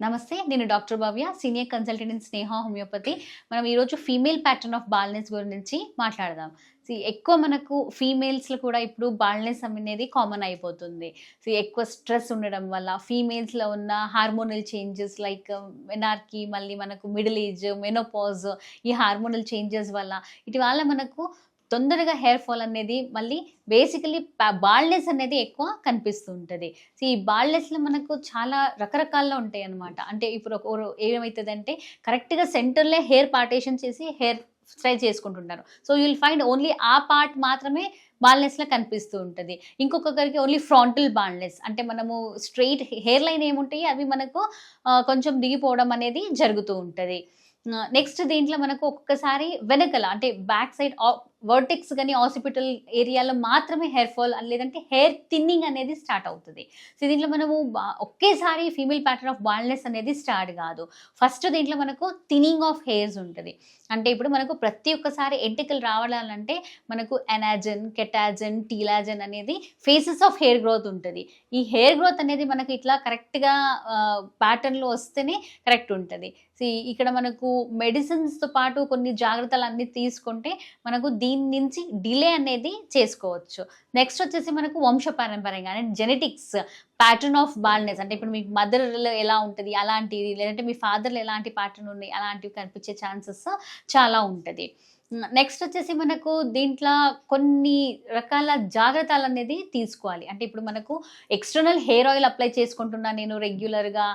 నమస్తే నేను doctor Bhavya senior consultant in Sneha homeopathy. మనం ఈరోజు ఫీమేల్ ప్యాటర్న్ ఆఫ్ బాల్నెస్ గురించి మాట్లాడదాం. ఎక్కువ మనకు ఫీమేల్స్లో కూడా ఇప్పుడు బాల్నెస్ అనేది కామన్ అయిపోతుంది. సో ఎక్కువ స్ట్రెస్ ఉండడం వల్ల ఫీమేల్స్లో ఉన్న హార్మోనల్ చేంజెస్ లైక్ um, ఎనార్కీ మళ్ళీ మనకు మిడిల్ ఏజ్ మెనోపాజ్ ఈ హార్మోనల్ చేంజెస్ వల్ల ఇటీవల మనకు తొందరగా హెయిర్ ఫాల్ అనేది మళ్ళీ బేసికలీ బాల్నెస్ అనేది ఎక్కువ కనిపిస్తూ ఉంటుంది సో ఈ బాల్నెస్లో మనకు చాలా రకరకాల్లో ఉంటాయి అన్నమాట అంటే ఇప్పుడు ఒక ఏమవుతుందంటే కరెక్ట్గా సెంటర్లో హెయిర్ పార్టేషన్ చేసి హెయిర్ స్ట్రై చేసుకుంటుంటారు. సో యూల్ ఫైండ్ ఓన్లీ ఆ పార్ట్ మాత్రమే బాల్నెస్లో కనిపిస్తూ ఉంటుంది ఇంకొకరికి ఓన్లీ ఫ్రాంటల్ బాల్నెస్ అంటే మనము స్ట్రెయిట్ హెయిర్ లైన్ ఏముంటాయి అవి మనకు కొంచెం దిగిపోవడం అనేది జరుగుతూ ఉంటుంది. నెక్స్ట్ దీంట్లో మనకు ఒక్కొక్కసారి వెనకల అంటే బ్యాక్ సైడ్ వర్టెక్స్ కానీ హాస్పిటల్ ఏరియాలో మాత్రమే హెయిర్ ఫాల్ లేదంటే హెయిర్ థిన్నింగ్ అనేది స్టార్ట్ అవుతుంది. సో దీంట్లో మనము ఒకేసారి ఫీమేల్ ప్యాటర్న్ ఆఫ్ బాల్నెస్ అనేది స్టార్ట్ కాదు. ఫస్ట్ దీంట్లో మనకు థిన్నింగ్ ఆఫ్ హెయిర్స్ ఉంటుంది. అంటే ఇప్పుడు మనకు ప్రతి ఒక్కసారి ఎంటికలు రావాలంటే మనకు ఎనాజన్ కెటాజన్ టీలాజన్ అనేది ఫేసెస్ ఆఫ్ హెయిర్ గ్రోత్ ఉంటుంది. ఈ హెయిర్ గ్రోత్ అనేది మనకు ఇట్లా కరెక్ట్గా ప్యాటర్న్లో వస్తేనే కరెక్ట్ ఉంటుంది. సో ఇక్కడ మనకు మెడిసిన్స్తో పాటు కొన్ని జాగ్రత్తలు అన్నీ తీసుకుంటే మనకు దీని నుంచి డిలే అనేది చేసుకోవచ్చు. నెక్స్ట్ వచ్చేసి మనకు వంశపారంపర్యంగా అంటే జెనెటిక్స్ ప్యాటర్న్ ఆఫ్ బాల్నెస్ అంటే ఇప్పుడు మీ మదర్లో ఎలా ఉంటుంది అలాంటిది లేదంటే మీ ఫాదర్లో ఎలాంటి ప్యాటర్న్ ఉన్నాయి అలాంటివి కనిపించే ఛాన్సెస్ చాలా ఉంటుంది. నెక్స్ట్ వచ్చేసి మనకు దీంట్లో కొన్ని రకాల జాగ్రత్తలు అనేది తీసుకోవాలి. అంటే ఇప్పుడు మనకు ఎక్స్టర్నల్ హెయిర్ ఆయిల్ అప్లై చేసుకుంటున్నా నేను రెగ్యులర్గా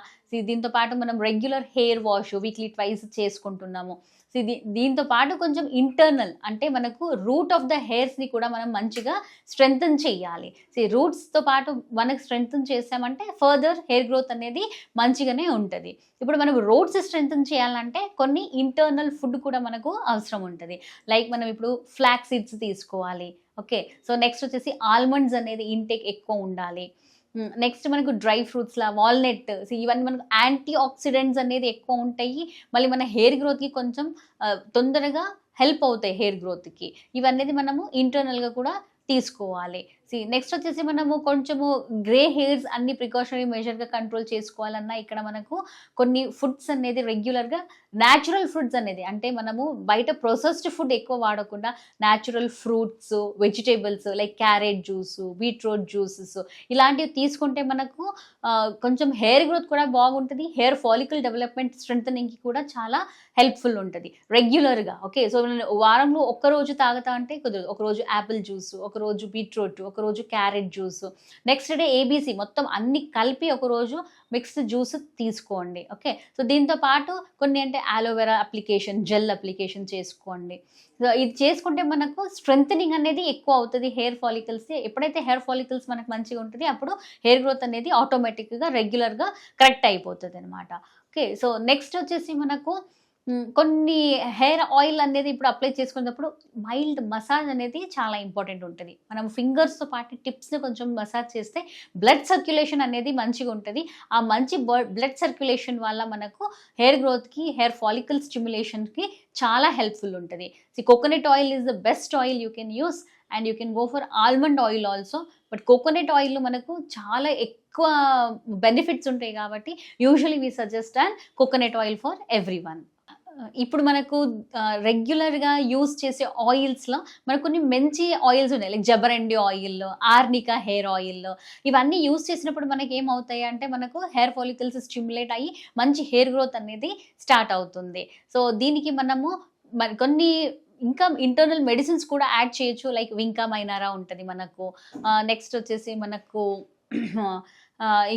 దీంతో పాటు మనం regular hair wash weekly twice చేసుకుంటున్నాము. ఇది దీంతో పాటు కొంచెం ఇంటర్నల్ అంటే మనకు రూట్ ఆఫ్ ద హెయిర్స్ని కూడా మనం మంచిగా స్ట్రెంగ్తన్ చేయాలి. సో రూట్స్తో పాటు మనకు స్ట్రెంగ్తన్ చేసామంటే ఫర్దర్ హెయిర్ గ్రోత్ అనేది మంచిగానే ఉంటుంది. ఇప్పుడు మనం రూట్స్ స్ట్రెంగ్తన్ చేయాలంటే కొన్ని ఇంటర్నల్ ఫుడ్ కూడా మనకు అవసరం ఉంటుంది. లైక్ మనం ఇప్పుడు ఫ్లాక్ సీడ్స్ తీసుకోవాలి. ఓకే. సో నెక్స్ట్ వచ్చేసి ఆల్మండ్స్ అనేది ఇంటేక్ ఎక్కువ ఉండాలి. నెక్స్ట్ మనకు డ్రై ఫ్రూట్స్లా వాల్నట్ ఇవన్నీ మనకు యాంటీ ఆక్సిడెంట్స్ అనేది ఎక్కువ ఉంటాయి. మళ్ళీ మన హెయిర్ గ్రోత్కి కొంచెం తొందరగా హెల్ప్ అవుతాయి హెయిర్ గ్రోత్కి ఇవన్నీ మనము ఇంటర్నల్గా కూడా తీసుకోవాలి. సి నెక్స్ట్ వచ్చేసి మనము కొంచెము గ్రే హెయిర్స్ అన్ని ప్రికాషనరీ మెజర్గా కంట్రోల్ చేసుకోవాలన్నా ఇక్కడ మనకు కొన్ని ఫుడ్స్ అనేది రెగ్యులర్గా న్యాచురల్ ఫుడ్స్ అనేది అంటే మనము బయట ప్రొసెస్డ్ ఫుడ్ ఎక్కువ వాడకుండా natural fruits vegetables like carrot juice beetroot juices ఇలాంటివి తీసుకుంటే మనకు కొంచెం హెయిర్ గ్రోత్ కూడా బాగుంటుంది హెయిర్ ఫాలికల్ డెవలప్మెంట్ స్ట్రెంథనింగ్కి కూడా చాలా హెల్ప్ఫుల్ ఉంటుంది. రెగ్యులర్గా ఓకే సో వారంలో ఒక్క రోజు తాగుతా అంటే కుదరదు. ఒకరోజు యాపిల్ జ్యూస్ ఒకరోజు బీట్రూట్ ఒకరోజు carrot juice. Next day ABC మొత్తం అన్ని కలిపి ఒకరోజు మిక్స్డ్ జ్యూస్ తీసుకోండి. ఓకే సో దీంతో పాటు కొన్ని అంటే aloe vera application gel application చేసుకోండి. సో ఇది చేసుకుంటే మనకు స్ట్రెంగ్ అనేది ఎక్కువ అవుతుంది. హెయిర్ ఫాలికల్స్ ఎప్పుడైతే హెయిర్ ఫాలికల్స్ మనకు మంచిగా ఉంటుంది అప్పుడు హెయిర్ గ్రోత్ అనేది ఆటోమేటిక్గా రెగ్యులర్గా కరెక్ట్ అయిపోతుంది అనమాట ఓకే సో నెక్స్ట్ వచ్చేసి మనకు కొన్ని హెయిర్ ఆయిల్ అనేది ఇప్పుడు అప్లై చేసుకున్నప్పుడు మైల్డ్ మసాజ్ అనేది చాలా ఇంపార్టెంట్ ఉంటుంది. మనం ఫింగర్స్తో పాటు టిప్స్ని కొంచెం మసాజ్ చేస్తే బ్లడ్ సర్క్యులేషన్ అనేది మంచిగా ఉంటుంది. ఆ మంచి బ్లడ్ సర్క్యులేషన్ వల్ల మనకు హెయిర్ గ్రోత్కి హెయిర్ ఫాలికల్ స్టిమ్యులేషన్కి చాలా హెల్ప్ఫుల్ ఉంటుంది. See coconut oil is the best oil you can use and you can go for almond oil also. But coconut oil మనకు చాలా ఎక్కువ బెనిఫిట్స్ ఉంటాయి కాబట్టి usually we suggest and coconut oil for everyone. ఇప్పుడు మనకు రెగ్యులర్గా use చేసే ఆయిల్స్లో మనకు కొన్ని మంచి ఆయిల్స్ ఉన్నాయి. Like jaborandi oil arnica hair oil ఇవన్నీ యూస్ చేసినప్పుడు మనకి ఏమవుతాయి అంటే మనకు హెయిర్ ఫాలికల్స్ స్టిమ్యులేట్ అయ్యి మంచి హెయిర్ గ్రోత్ అనేది స్టార్ట్ అవుతుంది. సో దీనికి మనము మరి కొన్ని ఇంకా ఇంటర్నల్ మెడిసిన్స్ కూడా యాడ్ చేయొచ్చు. లైక్ వింకా మైనారా ఉంటుంది మనకు. నెక్స్ట్ వచ్చేసి మనకు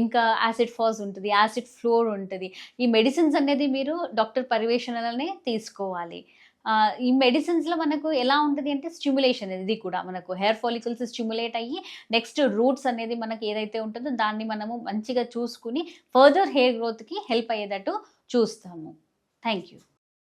ఇంకా యాసిడ్ ఫాస్ ఉంటుంది యాసిడ్ ఫ్లోర్ ఉంటుంది. ఈ మెడిసిన్స్ అనేది మీరు డాక్టర్ పర్యవేక్షణలోనే తీసుకోవాలి. ఈ మెడిసిన్స్లో మనకు ఎలా ఉంటుంది అంటే స్టిమ్యులేషన్ ఇది కూడా మనకు హెయిర్ ఫాలికల్స్ స్టిమ్యులేట్ అయ్యి నెక్స్ట్ రూట్స్ అనేది మనకి ఏదైతే ఉంటుందో దాన్ని మనము మంచిగా చూసుకుని ఫర్దర్ హెయిర్ గ్రోత్కి హెల్ప్ అయ్యేటట్టు చూస్తాము. Thank you.